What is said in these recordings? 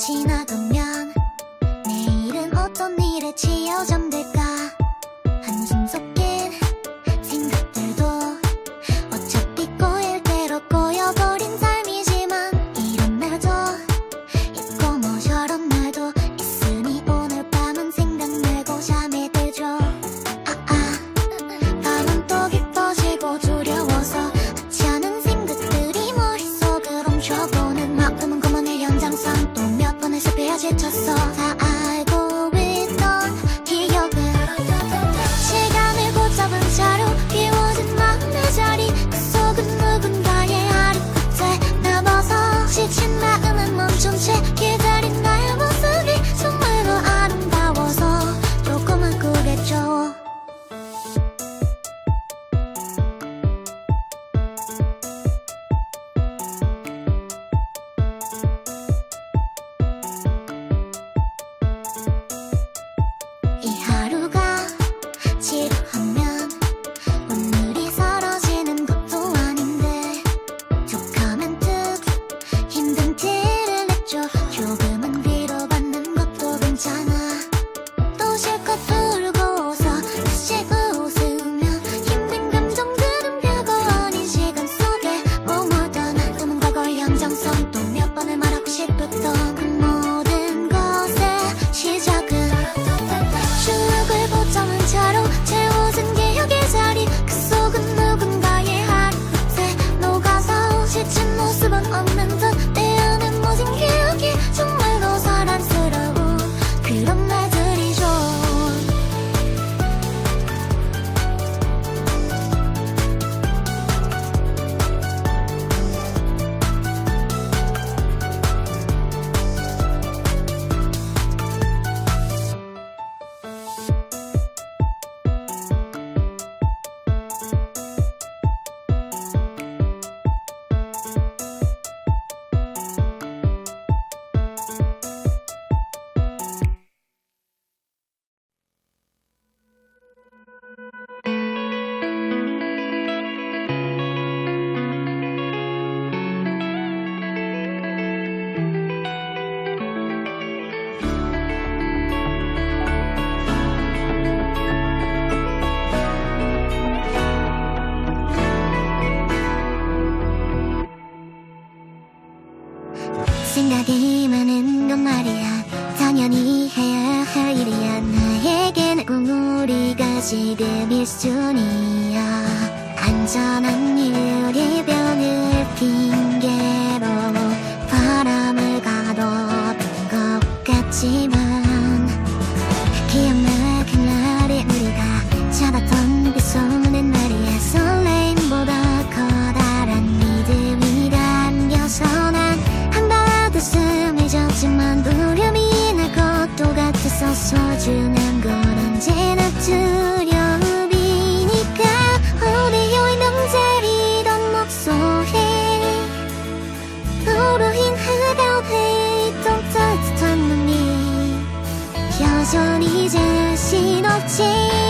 지나가면 내일은 어떤 일에 치여져 생각이 많은 건 말이야. 당연히 해야 할 일이야. 나에겐 우리가 지금 일순이야. 안전한 유리병을 핑계로 바람을 가둬둔 것 같지만 전부 무렴이 날 것도 같아서 서주는 건 언제나 두려움이니까 어려운 명절이던 목소리 도로인 하다해 있던 한 눈이 여전히 자신 없지.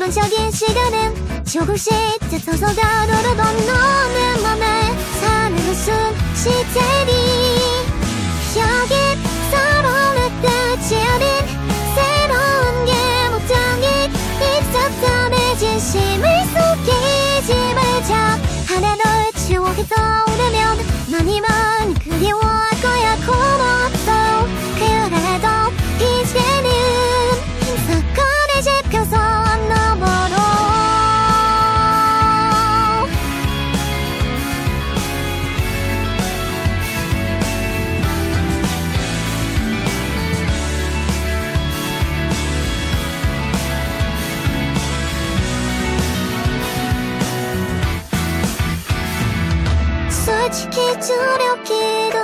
기본적인 시간은 조금씩 듣어서 가로르던 너는 맘에 사는 웃음 시체리. 여기 서로를 끝이 아닌 새로운 게 못한 게 익숙함의 진실 솔직히 두렵기도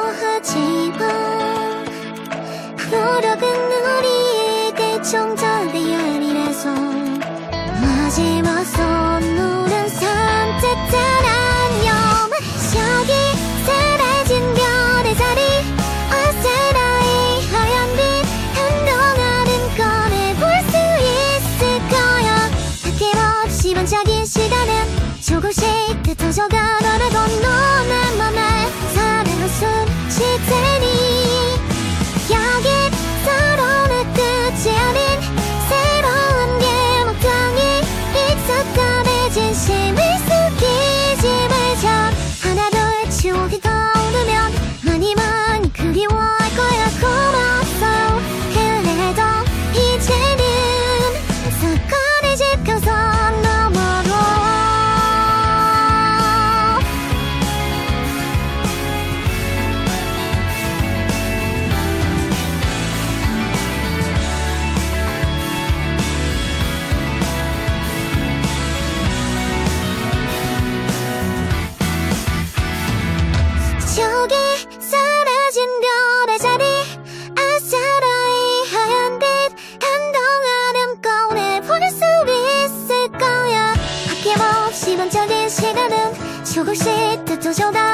있을 거야 아